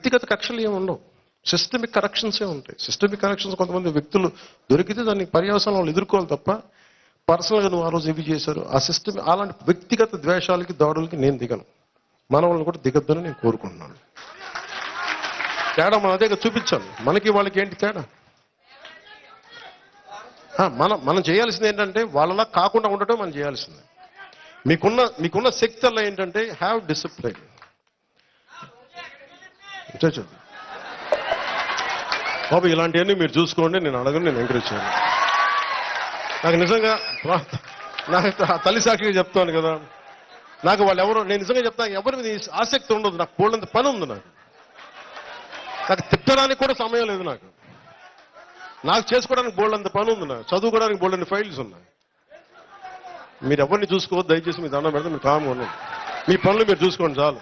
వ్యక్తిగత కక్షలు ఏమి ఉండవు. సిస్టమిక్ కరెక్షన్సే ఉంటాయి. సిస్టమిక్ కరెక్షన్స్ కొంతమంది వ్యక్తులు దొరికితే దాన్ని పర్యవసానం వాళ్ళు ఎదుర్కోవాలి తప్ప పర్సనల్గా నువ్వు ఆ రోజు ఇవి చేశారు ఆ సిస్టమ్ అలాంటి వ్యక్తిగత ద్వేషాలకి దాడులకి నేను దిగను. మన వాళ్ళని కూడా దిగద్దని నేను కోరుకుంటున్నాను. తేడా మనం అదే చూపించాలి మనకి వాళ్ళకి ఏంటి తేడా? మనం మనం చేయాల్సింది ఏంటంటే వాళ్ళలా కాకుండా ఉండటం మనం చేయాల్సిందే. మీకున్న మీకున్న శక్తి అలా ఏంటంటే హ్యావ్ డిసిప్లైన్ చూడండి బాబు ఇలాంటివన్నీ మీరు చూసుకోండి నేను అడగను నేను ఎంకరేజ్ చేయను. నాకు నిజంగా నాకు తల్లి సాక్షిగా చెప్తాను కదా. నాకు వాళ్ళు ఎవరు నేను నిజంగా చెప్తాను ఎవరి మీద ఆసక్తి ఉండదు నాకు పోలంత పని ఉంది నాకు. నాకు తిట్టడానికి కూడా సమయం లేదు నాకు. నాకు చేసుకోవడానికి బోల్డంత పని ఉంది నాకు. చదువుకోవడానికి బోల్డని ఫైల్స్ ఉన్నాయి. మీరు ఎవరిని చూసుకోవద్దు దయచేసి మీ దండం పెడితే మీరు కామ్గా ఉన్నాం మీ పనులు మీరు చూసుకోండి చాలు.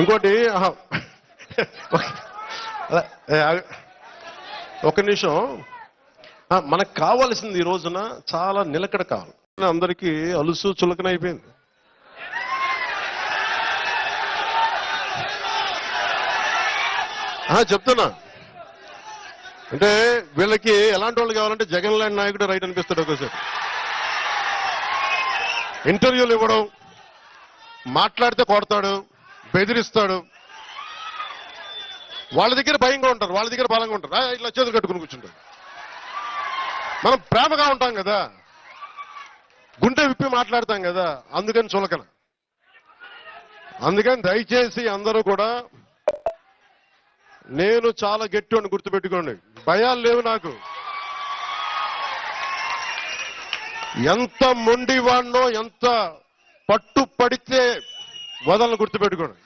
ఇంకోటి ఒక నిమిషం. మనకు కావాల్సింది ఈ రోజున చాలా నిలకడ కావాలి అందరికీ అలుసు చులకన అయిపోయింది. చెప్తున్నా. అంటే వీళ్ళకి ఎలాంటి వాళ్ళు కావాలంటే జగన్ లాంటి నాయకుడు రైట్ అనిపిస్తాడు ఒకసారి ఇంటర్వ్యూలు ఇవ్వడం మాట్లాడితే కొడతాడు బెదిరిస్తాడు. వాళ్ళ దగ్గర భయంగా ఉంటారు వాళ్ళ దగ్గర బలంగా ఉంటారు. ఇట్లా చేతులు కట్టుకుని కూర్చుంటారు మనం ప్రేమగా ఉంటాం కదా. గుండె విప్పి మాట్లాడతాం కదా. అందుకని చులకన. అందుకని దయచేసి అందరూ కూడా నేను చాలా గట్టి అని గుర్తుపెట్టుకోండి. భయాలు లేవు నాకు. ఎంత మొండివాడినో ఎంత పట్టు పడితే వదలను గుర్తుపెట్టుకోండి.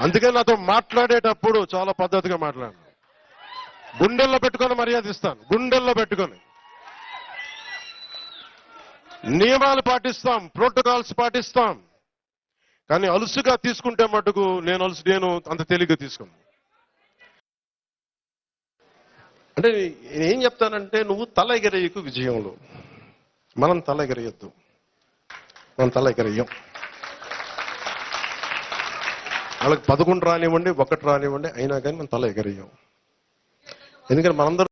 అందుకని నాతో మాట్లాడేటప్పుడు చాలా పద్ధతిగా మాట్లాడు. గుండెల్లో పెట్టుకొని మర్యాద ఇస్తాను. గుండెల్లో పెట్టుకొని. నియమాలు పాటిస్తాం. ప్రోటోకాల్స్ పాటిస్తాం. కానీ అలుసుగా తీసుకుంటే మటుకు నేను అలుసు నేను అంత తేలిగ్గా తీసుకున్నాను అంటే నేనేం ఏం చెప్తానంటే నువ్వు తల ఎగరేయకు విజయంలో. మనం తల ఎగరేయొద్దు మనం తల ఎగరేయం వాళ్ళకి పదకొండు రానివ్వండి ఒకటి రానివ్వండి అయినా కానీ మనం తల ఎగరేయం. ఎందుకంటే మనందరం